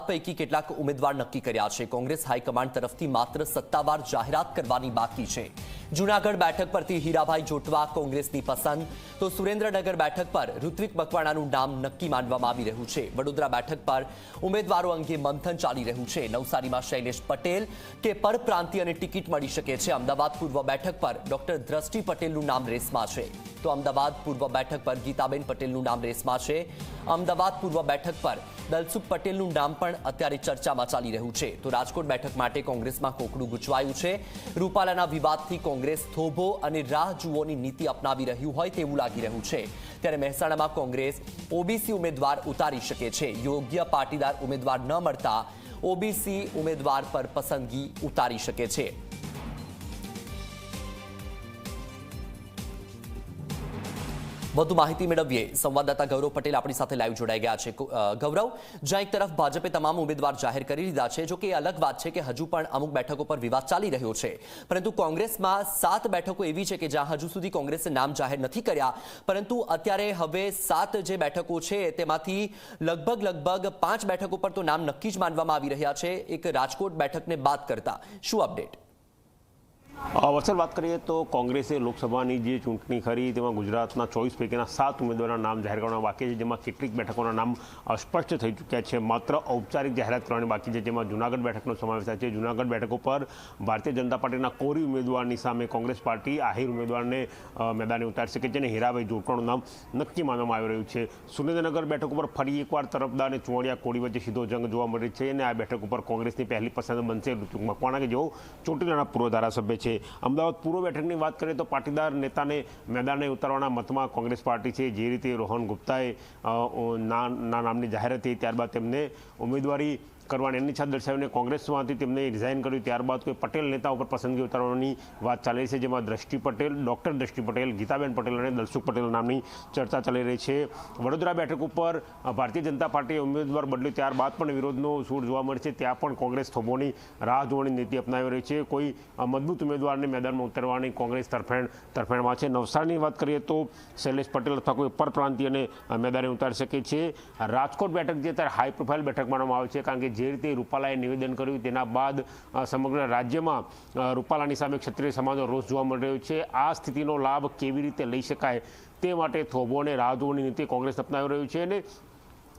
સાત પૈકી કેટલાક ઉમેદવાર નક્કી કર્યા છે. કોંગ્રેસ હાઈકમાન્ડ તરફથી માત્ર સત્તાવાર જાહેરાત કરવાની બાકી છે. જૂનાગઢ બેઠક પરથી હીરાભાઈ જોટવા કોંગ્રેસની પસંદ. તો સુરેન્દ્રનગર બેઠક પર ઋત્વિક મકવાણાનું નામ નક્કી માનવામાં આવી રહ્યું છે. વડોદરા બેઠક પર ઉમેદવારો અંગે મંથન ચાલી રહ્યું છે. નવસારીમાં શૈલેષ પટેલ કે પરપ્રાંતીયને ટિકિટ મળી શકે છે. અમદાવાદ પૂર્વ બેઠક પર ડોક્ટર દ્રષ્ટિ પટેલનું નામ રેસમાં છે. તો અમદાવાદ પૂર્વ બેઠક પર ગીતાબેન પટેલનું નામ રેસમાં છે. અમદાવાદ પૂર્વ બેઠક પર દલસુખ પટેલનું નામ પણ અત્યારે ચર્ચામાં ચાલી રહ્યું છે. તો રાજકોટ બેઠક માટે કોંગ્રેસમાં કોકડું ગૂંચવાયું છે. રૂપાલાના વિવાદથી કોંગ્રેસ થોભો અને રાહ જુઓની નીતિ અપનાવી રહ્યું હોય તેવું લાગી રહ્યું છે. ત્યારે મહેસાણામાં કોંગ્રેસ ઓબીસી ઉમેદવાર ઉતારી શકે છે. યોગ્ય પાટીદાર ઉમેદવાર ન મળતા ઓબીસી ઉમેદવાર પર પસંદગી ઉતારી શકે છે. વધુ માહિતી મેળવીએ. સંવાદદાતા ગૌરવ પટેલ આપણી સાથે લાઈવ જોડાઈ ગયા છે. ગૌરવ, જ્યાં એક તરફ ભાજપે તમામ ઉમેદવાર જાહેર કરી દીધા છે, જો કે એ અલગ વાત છે કે હજુ પણ અમુક બેઠકો પર વિવાદ ચાલી રહ્યો છે. પરંતુ કોંગ્રેસમાં સાત બેઠકો એવી છે કે જ્યાં હજુ સુધી કોંગ્રેસે નામ જાહેર નથી કર્યા. પરંતુ અત્યારે હવે સાત જે બેઠકો છે, તેમાંથી લગભગ લગભગ પાંચ બેઠકો પર તો નામ નક્કી જ માનવામાં આવી રહ્યા છે. એક રાજકોટ બેઠકને બાદ કરતા. શું અપડેટ વત્સલ વાત કરીએ તો કોંગ્રેસે લોકસભાની જે ચૂંટણી ખરી તેમાં ગુજરાતના ચોવીસ પૈકીના સાત ઉમેદવારોના નામ જાહેર કરવાના બાકી છે, જેમાં કેટલીક બેઠકોના નામ અસ્પષ્ટ સ્પષ્ટ થઈ ચૂક્યા છે. માત્ર ઔપચારિક જાહેરાત કરવાની બાકી છે, જેમાં જૂનાગઢ બેઠકનો સમાવેશ થાય છે. જૂનાગઢ બેઠક ઉપર ભારતીય જનતા પાર્ટીના કોરી ઉમેદવારની સામે કોંગ્રેસ પાર્ટી આહિર ઉમેદવારને મેદાને ઉતારી શકે છે અને હીરાભાઈ જોટવાનું નામ નક્કી માનવામાં આવી રહ્યું છે. સુરેન્દ્રનગર બેઠક ઉપર ફરી એકવાર તરફદાર અને ચુવાડિયા કોળી વચ્ચે સીધો જંગ જોવા મળે છે અને આ બેઠક ઉપર કોંગ્રેસની પહેલી પસંદ બનશે ઋતુક મકવાણા કે જેઓ ચૂંટણીના પૂર્વ ધારાસભ્ય છે. અમદાવાદ પૂર્વ બેઠકની વાત કરીએ તો પાટીદાર નેતાને મેદાને ઉતારવાના મતમાં કોંગ્રેસ પાર્ટી છે. જે રીતે રોહન ગુપ્તાએ ના નામની જાહેરાત થઈ ત્યારબાદ તેમને ઉમેદવારી કરવાની એની છાદ દર્શાવીને કોંગ્રેસમાંથી તેમને રિઝાઇન કર્યું. ત્યારબાદ કોઈ પટેલ નેતા ઉપર પસંદગી ઉતારવાની વાત ચાલી રહી છે, જેમાં દ્રષ્ટિ પટેલ, ડૉક્ટર દ્રષ્ટિ પટેલ, ગીતાબેન પટેલ અને દલસુખ પટેલ નામની ચર્ચા ચાલી રહી છે. વડોદરા બેઠક ઉપર ભારતીય જનતા પાર્ટીએ ઉમેદવાર બદલ્યો, ત્યારબાદ પણ વિરોધનો સૂર જોવા મળે છે. ત્યાં પણ કોંગ્રેસ થોભોની રાહ જોવાની નીતિ અપનાવી રહી છે. કોઈ મજબૂત ઉમેદવારને મેદાનમાં ઉતરવાની કોંગ્રેસ તરફેણ, તરફેણમાં છે. નવસારીની વાત કરીએ તો શૈલેષ પટેલ અથવા કોઈ પરપ્રાંતિયને મેદાને ઉતારી શકે છે. રાજકોટ બેઠક જે અત્યારે હાઈ પ્રોફાઇલ બેઠક માનવામાં આવે છે, કારણ કે જે રીતે રૂપાલાએ નિવેદન કર્યું તેના બાદ સમગ્ર રાજ્યમાં રૂપાલાની સામે ક્ષત્રિય સમાજનો રોષ જોવા મળી રહ્યો છે. આ સ્થિતિનો લાભ કેવી રીતે લઈ શકાય તે માટે થોભોને રાહ જોવાની નીતિ કોંગ્રેસ અપનાવી રહ્યું છે અને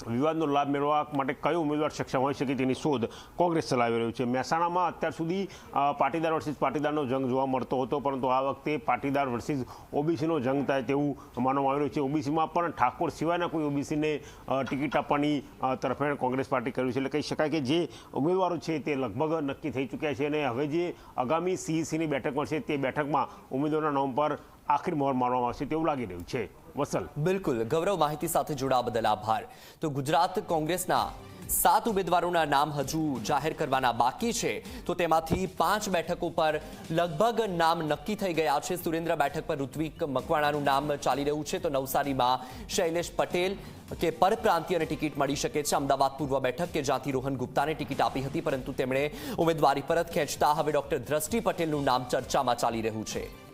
વિવાદનો લાભ મેળવવા માટે કયો ઉમેદવાર સક્ષમ હોઈ શકે તેની શોધ કોંગ્રેસ ચલાવી રહ્યું છે. મહેસાણામાં અત્યાર સુધી પાટીદાર વર્સિસ પાટીદારનો જંગ જોવા મળતો હતો, પરંતુ આ વખતે પાટીદાર વર્સિસ ઓબીસીનો જંગ થાય તેવું માનવામાં આવી રહ્યું છે. ઓબીસીમાં પણ ઠાકોર સિવાયના કોઈ ઓબીસીને ટિકિટ આપવાની તરફેણ કોંગ્રેસ પાર્ટી કર્યું છે. એટલે કહી શકાય કે જે ઉમેદવારો છે તે લગભગ નક્કી થઈ ચૂક્યા છે અને હવે જે આગામી સીઈસીની બેઠક મળશે તે બેઠકમાં ઉમેદવારના નામ પર આખરી મોહર મારવામાં આવશે તેવું લાગી રહ્યું છે. વસલ. બિલકુલ. ગૌરવ માહિતી સાથે જોડા બદલ આભાર. તો ગુજરાત કોંગ્રેસના સાત ઉમેદવારોના નામ હજુ જાહેર કરવાના બાકી છે. તો તેમાંથી પાંચ બેઠકો પર લગભગ નામ નક્કી થઈ ગયા છે. સુરેન્દ્ર બેઠક પર ઋત્વિક મકવાણાનું નામ ચાલી રહ્યું છે. તો નવસારીમાં શૈલેષ પટેલ કે પરપ્રાંતિયને ટિકિટ મળી શકે છે. અમદાવાદ પૂર્વ બેઠક કે જ્યાંથી રોહન ગુપ્તાને ટિકિટ આપી હતી. પરંતુ તેમણે ઉમેદવારી પરત ખેંચતા હવે ડોક્ટર દ્રષ્ટિ પટેલનું નામ ચર્ચામાં ચાલી રહ્યું છે.